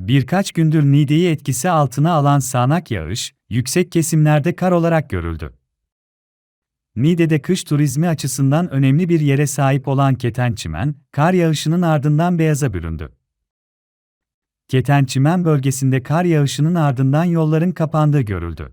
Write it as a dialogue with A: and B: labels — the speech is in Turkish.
A: Birkaç gündür Niğde'yi etkisi altına alan sağanak yağış, yüksek kesimlerde kar olarak görüldü. Niğde'de kış turizmi açısından önemli bir yere sahip olan Ketençimen, kar yağışının ardından beyaza büründü. Ketençimen bölgesinde kar yağışının ardından yolların kapandığı görüldü.